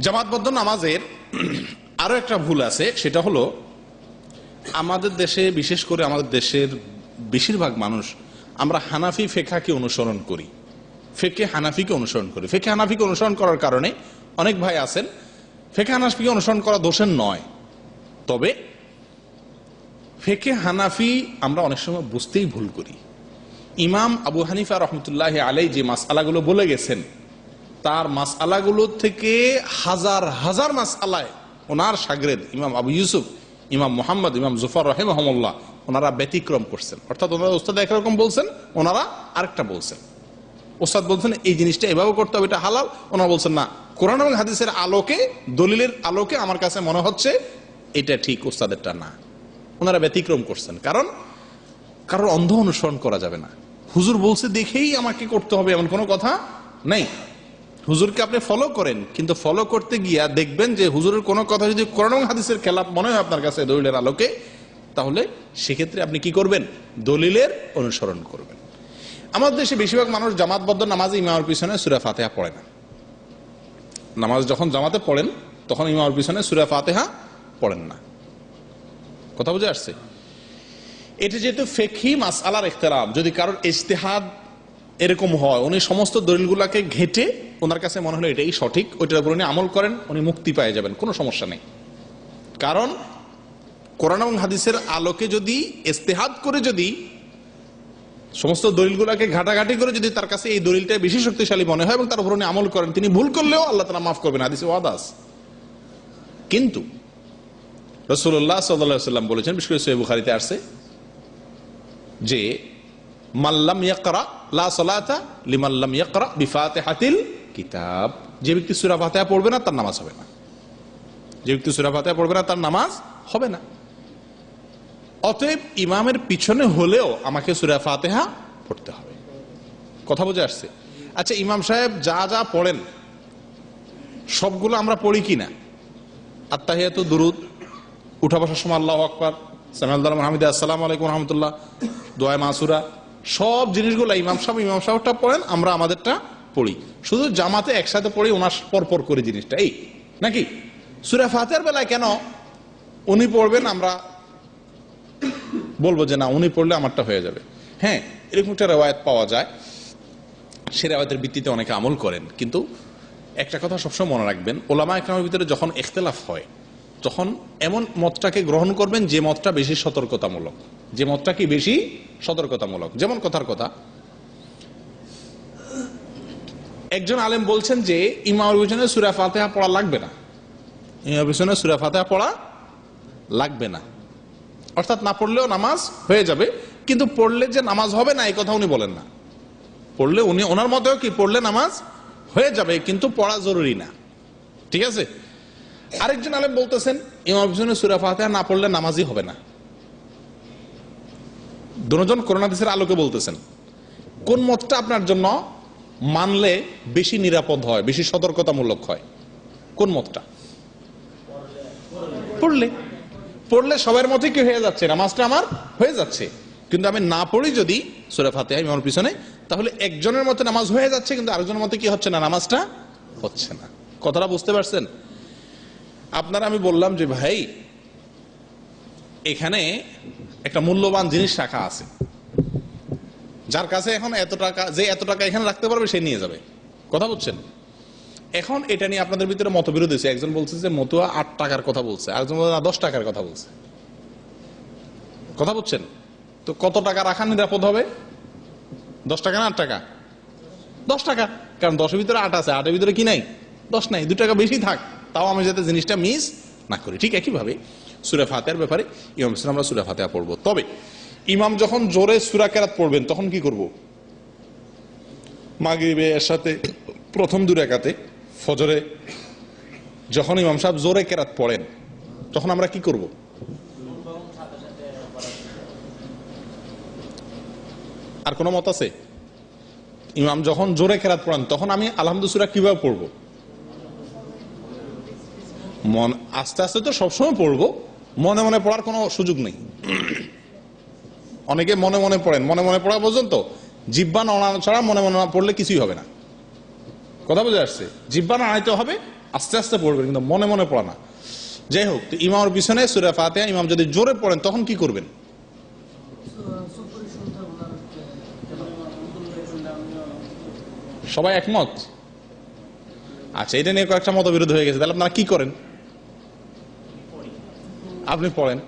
জামাতবদ্ধ নামাজের আরও একটা ভুল আছে, সেটা হলো আমাদের দেশে, বিশেষ করে আমাদের দেশের বেশিরভাগ মানুষ, আমরা হানাফি ফেকাকে অনুসরণ করি। ফেকে হানাফিকে অনুসরণ করি। ফেকে হানাফিকে অনুসরণ করার কারণে অনেক ভাই আছেন, ফেকে হানাফিকে অনুসরণ করা দোষের নয়। তবে ফেকে হানাফি আমরা অনেক সময় বুঝতেই ভুল করি। ইমাম আবু হানিফা রহমতুল্লাহ আলাই যে মাসালাগুলো বলে গেছেন তার মাসালাগুলো থেকে হাজার হাজার মাসালায় ওনার সাগরেদ ইমাম আবু ইউসুফ, ইমাম মোহাম্মদ, ইমাম জুফার জুফর রহেমহমল্লাহ, ওনারা ব্যতিক্রম করছেন। অর্থাৎ ওনারা ওস্তাদ একরকম বলছেন, ওনারা আরেকটা বলছেন। ওস্তাদ বলছেন, এই জিনিসটা এভাবে করতে হবে, এটা হালাল। ওনারা বলছেন, না, কোরআন এবং হাদিসের আলোকে, দলিলের আলোকে আমার কাছে মনে হচ্ছে, এটা ঠিক ওস্তাদেরটা না। ওনারা ব্যতিক্রম করছেন। কারণ, কারোর অন্ধ অনুসরণ করা যাবে না। হুজুর বলছে, দেখেই আমাকে করতে হবে, এমন কোনো কথা নেই। হুজুরকে আপনি ফলো করেন, কিন্তু ফলো করতে গিয়া দেখবেন যে হুজুরের কোনো কথা যদি কোরআন এবং হাদিসের খেলাপ মনে হয় আপনার কাছে দলিলের আলোকে, তাহলে সেক্ষেত্রে আপনি কি করবেন? দলিলের অনুসরণ করবেন। আমাদের দেশে বেশিরভাগ মানুষ জামাতবদ্ধ নামাজে ইমামের পিছনে সুরা ফাতেহা পড়ে না। নামাজ যখন জামাতে পড়েন, তখন ইমামের পিছনে সুরা ফাতেহা পড়েন না। কথা বুঝে আসছে? এটা যেহেতু ফেকি মাস আলার ইখতলাফ, যদি কারোর ইজতেহাদ এরকম হয়। উনি সমস্ত দলিলগুলাকে ঘেটে ওনার কাছে মনে হলো এটাই সঠিক, ওইটার উপর উনি আমল করেন, উনি মুক্তি পেয়ে যাবেন, কোনো সমস্যা নেই। কারণ কোরআন এবং হাদিসের আলোকে যদি, ইস্তেহাদ করে যদি, সমস্ত দলিলগুলোকে ঘাটাঘাটি করে যদি তার কাছে এই দলিলটা বেশি শক্তিশালী মনে হয় এবং তার উপর উনি আমল করেন, তিনি ভুল করলেও আল্লাহ তালা মাফ করবেন, হাদিসে ওয়াদাস কিন্তু রসুল্লাহ সাল্লাহ সাল্লাম বলেছেন, বিশেষ করে বুখারিতে আসছে, যে মাল্লাম ইয়াকরা, লা সালাতা লিমাল্লাম ইয়াকরা বিফাতিহাতিল কিতাব। যে ব্যক্তি সূরা ফাতিহা পড়বে না, তার নামাজ হবে না। যে ব্যক্তি সূরা ফাতিহা পড়বে না, তার নামাজ হবে না। অতএব ইমামের পিছনে হলেও আমাকে সূরা ফাতিহা পড়তে হবে। কথা বুঝে আসছে? আচ্ছা ইমাম সাহেব যা যা পড়েন, সবগুলো আমরা পড়ি কিনা আত্মাহিয়াত দুরুদ, উঠা বসার সময় আল্লাহ আকবর সামিয়াল মাহমুদ আসসালামু আলাইকুম রহমতুল্লাহ দোয়া মাসুরা সব জিনিসগুলো ইমাম সাহেব, ইমাম সাহেবটা পড়েন, আমরা আমাদেরটা পড়ি। শুধু জামাতে একসাথে পড়ি, ওনার পর পর করে জিনিসটা। এই, নাকি? সুরা ফাতের বেলায় কেন উনি পড়বেন, আমরা বলব যে না, উনি পড়লে আমারটা হয়ে যাবে। হ্যাঁ এরকম একটা রেওয়ায়ত পাওয়া যায়। সে রেওয়ায়তের ভিত্তিতে অনেকে আমল করেন, কিন্তু একটা কথা সবসময় মনে রাখবেন, ওলামা একরামের ভিতরে যখন ইখতলাফ হয় তখন এমন মতটাকে গ্রহণ করবেন যে মতটা বেশি সতর্কতামূলক। যে মতটা কি বেশি সতর্কতামূলক? যেমন কথার কথা। একজন আলেম বলছেন যে, ইমামের পিছনে সুরা ফাতেহা পড়া লাগবে না। ইমামের পিছনে সুরা ফাতেহা পড়া লাগবে না। অর্থাৎ না পড়লেও নামাজ হয়ে যাবে, কিন্তু পড়লে যে নামাজ হবে না, এই কথা উনি বলেন না। পড়লে উনি, ওনার মতেও কি পড়লে নামাজ হয়ে যাবে, কিন্তু পড়া জরুরি না। ঠিক আছে? আরেকজন আলেম বলতেছেন ইমাম পিছনে সুরা ফাতেহা না পড়লে নামাজই হবে না। দুজন করোনাদিসের আলোকে বলতেছেন, কোন মতটা আপনার জন্য মানলে বেশি নিরাপদ হয়, বেশি সতর্কতামূলক হয়? কোন মতটা? পড়লে। পড়লে সবার মতে কি হয়ে যাচ্ছে? নামাজটা আমার হয়ে যাচ্ছে। কিন্তু আমি না পড়ি যদি, সুরা ফাতেহা আমার পিছনে, তাহলে একজনের মতে নামাজ হয়ে যাচ্ছে, কিন্তু আরেকজনের মতে কি হচ্ছে না? নামাজটা হচ্ছে না। কথাটা বুঝতে পারছেন? আপনারা আমি বললাম যে, ভাই এখানে একটা মূল্যবান জিনিস রাখা আছে। যার কাছে এখন এত টাকা, যে এত টাকা এখানে রাখতে পারবে, সে নিয়ে যাবে। কথা বলছেন? এখন এটা নিয়ে আপনাদের ভিতরে মতবিরোধ হয়েছে। একজন বলছে যে মতুয়া আট টাকার কথা বলছে, আরেকজন বলছে না, দশ টাকার কথা বলছে। কথা বলছেন? তো কত টাকা রাখা নিরাপদ হবে? দশ টাকা না আট টাকা? দশ টাকা। কারণ দশের ভিতরে আট আছে, আটের ভিতরে কি নাই? দশ নাই দু টাকা বেশি থাক। তাও আমি যাতে জিনিসটা মিস না করি। ঠিক একইভাবে সুরা ফাতেহার ব্যাপারে ইমাম ইসলাম আমরা সুরা ফাতেহা পড়ব। তবে ইমাম যখন জোরে সুরা কেরাত পড়বেন, তখন কি করব? মাগরিবে এর সাথে প্রথম দু রেখাতে ফজরে, যখন ইমাম সাহেব জোরে কেরাত পড়েন, তখন আমরা কি করব? আর কোনো মত আছে? ইমাম যখন জোরে কেরাত পড়েন, তখন আমি আলহামদুসুরা কীভাবে পড়ব? মন আস্তে আস্তে তো সবসময় পড়ব মনে মনে পড়ার কোনো সুযোগ নেই। অনেকে মনে মনে পড়েন। মনে মনে পড়া পর্যন্ত জিব্বা নড়ানো ছাড়া মনে মনে না পড়লে কিছুই হবে না। কথা বুঝে আসছে? জিব্বা নাড়াইতে হবে, আস্তে আস্তে পড়বেন, কিন্তু মনে মনে পড়া না। যাই হোক, তো ইমামের পিছনে সুরা ফাতেহা, ইমাম যদি জোরে পড়েন, তখন কি করবেন? সবাই একমত? আচ্ছা এটা নিয়ে কয়েকটা মতবিরোধ হয়ে গেছে। তাহলে আপনারা কি করেন? আপনি পড়েন।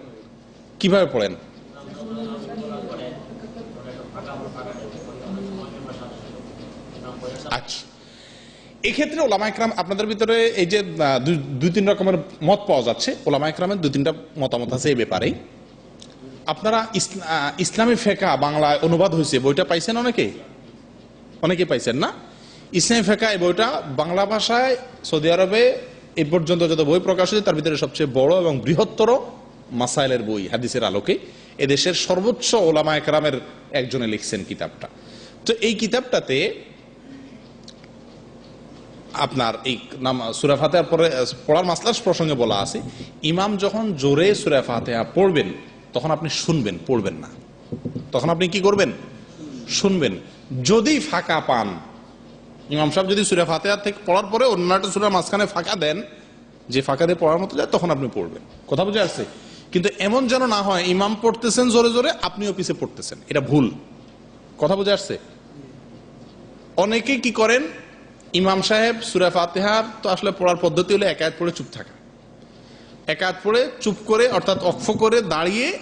কীভাবে পড়েন? আচ্ছা। এক্ষেত্রে ওলামা একরাম আপনাদের ভিতরে এই যে দুই- তিন রকমের মত পাওয়া যাচ্ছে। ওলামা একরামের দুই, তিনটা মতামত আছে এই ব্যাপারে আপনারা ইসলামী ফেকা বাংলায় অনুবাদ হয়েছে, বইটা পাইছেন অনেকে অনেকে পাইছেন না? ইসলামী ফেকা এই বইটা বাংলা ভাষায় সৌদি আরবে এই পর্যন্ত যত বই প্রকাশ হয়েছে, তার ভিতরে সবচেয়ে বড় এবং বৃহত্তর মাসাইলের বই, হাদিসের আলোকে এদেশের সর্বোচ্চ ওলামা একরামের একজনে লিখছেন কিতাবটা। তো এই কিতাবটাতে আপনার এই নাম, সুরা ফাতেহার পরে পড়ার মাসলার প্রসঙ্গে বলা আছে, ইমাম যখন জোরে সুরা ফাতেহা পড়বেন, তখন আপনি শুনবেন, পড়বেন না। তখন আপনি কি করবেন? শুনবেন। যদি ফাঁকা পান ইমাম সাহেব যদি সুরা ফাতেহা থেকে পড়ার পরে অন্য একটা সুরার মাঝখানে ফাঁকা দেন, যে ফাঁকা দিয়ে পড়ার মতো যায়, তখন আপনি পড়বেন। কথা বুঝে আসছে? কিন্তু এমন যেন না হয়, ইমাম পড়তেছেন জোরে জোরে, আপনিও পিছে পড়তেছেন। এটা ভুল। কথা বুঝে আসছে? অনেকে কি করেন? ইমাম সাহেব সুরা ফাতেহার তো আসলে পড়ার পদ্ধতি হলো একায়াত পড়ে চুপ থাকা। একায়াত পড়ে চুপ করে, অর্থাৎ অক্ষ করে দাঁড়িয়ে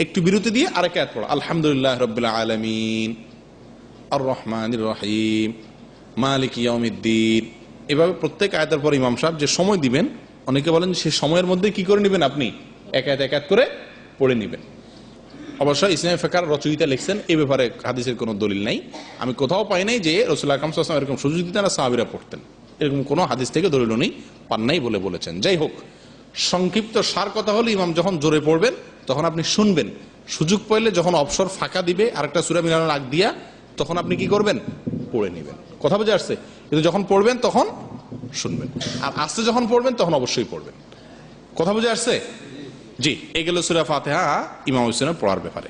একটু বিরতি দিয়ে আরেক আয়াত পড়া। আলহামদুলিল্লাহ রবিল্লা আলমিন। আর রহমান রহিম। মালিক ইয়মিদ্দিন এভাবে প্রত্যেক আয়াতের পর ইমাম সাহেব যে সময় দিবেন, অনেকে বলেন সে সময়ের মধ্যে কি করে নেবেন আপনি? একায়াত একায়াত করে পড়ে নেবেন। অবশ্য ইসলামী ফেকার রচয়িতা লিখছেন এই ব্যাপারে হাদিসের কোনো দলিল নাই। আমি কোথাও পাই নাই যে রসুল আকরম সাল্লাম এরকম সুযোগ দিতেন না সাহাবিরা পড়তেন। এরকম কোনো হাদিস থেকে দলিল নেই পান নাই বলে বলেছেন। যাই হোক, সংক্ষিপ্ত সার কথা হলো, ইমাম যখন জোরে পড়বেন, তখন আপনি শুনবেন। সুযোগ পাইলে যখন অবসর ফাঁকা দিবে, আরেকটা সুরা মিলানোর আগ দিয়া, তখন আপনি কি করবেন? পড়ে নেবেন। কথা বুঝে আসছে? কিন্তু যখন পড়বেন তখন শুনবেন। আর আস্তে যখন পড়বেন তখন অবশ্যই পড়বেন। কথা বুঝে আসছে? জি এগুলো সুরা ফাতেহা, ইমাম হোসেনের পড়ার ব্যাপারে।